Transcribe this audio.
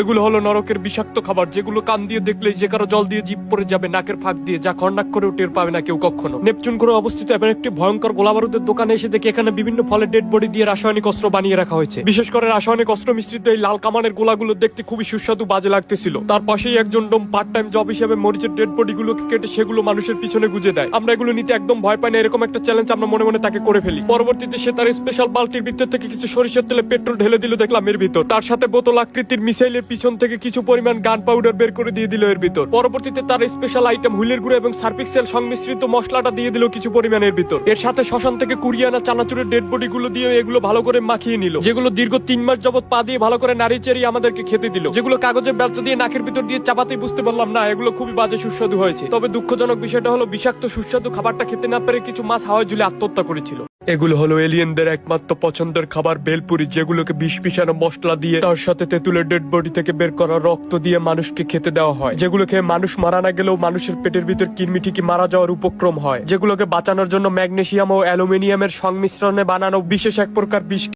এগুলো হলো নরকের বিষাক্ত খাবার, যেগুলো কান দিয়ে দেখলে যে কারও জল দিয়ে জিপ পড়ে যাবে, নাকের ফাঁক দিয়ে, যা খন্ডাক করে টের পাবে না কেউ কখনো। নেপচুন করে অবস্থিত এমন একটি ভয়ঙ্কর গোলাবারুদের দোকানে এসে দেখে এখানে বিভিন্ন ফলের ডেড বডি দিয়ে রাসায়নিক অস্ত্র বানিয়ে রাখা হয়েছে। বিশেষ করে রাসায়নিক অস্ত্র মিশ্রিত এই লাল কামানের গোলাগুলো দেখতে খুবই সুস্বাদু, বাজে লাগতেছিল। তার পাশেই একজন ডোম পার্ট টাইম জব হিসেবে মরিচের ডেড বডি গুলোকে কেটে সেগুলো মানুষের পিছনে গুজে দেয়। আমরা এগুলো নিতে একদম ভয় পাই না, এরকম একটা চ্যালেঞ্জ আমরা মনে মনে তাকে করে ফেলি। পরবর্তীতে সে তার স্পেশাল বালতির ভিতর থেকে কিছু সরিষার তেলে পেট্রোল ঢেলে দিল দেখলাম এর ভিতর। তার সাথে বোতল আকৃতির মিসাইলের পিছন থেকে কিছু পরিমাণ গান পাউডার বের করে দিয়ে দিল এর ভিতর। পরবর্তীতে তার স্পেশাল আইটেম হুইলের গুঁড়ো এবং সার্ফিক্সেল সংমিশ্রিত মশলাটা দিয়ে দিল কিছু পরিমাণের ভিতর। এর সাথে শ্মশান থেকে কুরিয়ানা চানাচুরের ডেড বডি গুলো দিয়ে এগুলো ভালো করে মাখিয়ে নিল। যেগুলো দীর্ঘ তিন মাস যাবত পা দিয়ে ভালো করে নারী চেরিয়ে আমাদেরকে খেতে দিল। যেগুলো কাগজের ব্যবসা দিয়ে নাকের ভিতর দিয়ে চাপাতে বুঝতে পারলাম না, এগুলো খুবই বাজে সুস্বাদু হয়েছে। তবে দুঃখজনক বিষয়টা হলো, বিষাক্ত সুস্বাদু খাবারটা খেতে না পেরে কিছু মাছ হাওয়ায় ঝুলে আত্মহত্যা করেছিল। এগুলো হলো এলিয়েনদের একমাত্র পছন্দের খাবার বেলপুরি, যেগুলোকে বিষ পিষানো মশলা দিয়ে তার সাথে তেঁতুলের ডেড বডি থেকে বের করা রক্ত দিয়ে মানুষকে খেতে দেওয়া হয়। যেগুলো খেয়ে মানুষ মারা না গেলেও মানুষের পেটের ভিতর কিরমি ঠিকই মারা যাওয়ার উপক্রম হয়। যেগুলোকে বাঁচানোর জন্য ম্যাগনেশিয়াম ও অ্যালুমিনিয়ামের সংমিশ্রণে বানানো বিশেষ এক প্রকার বিষ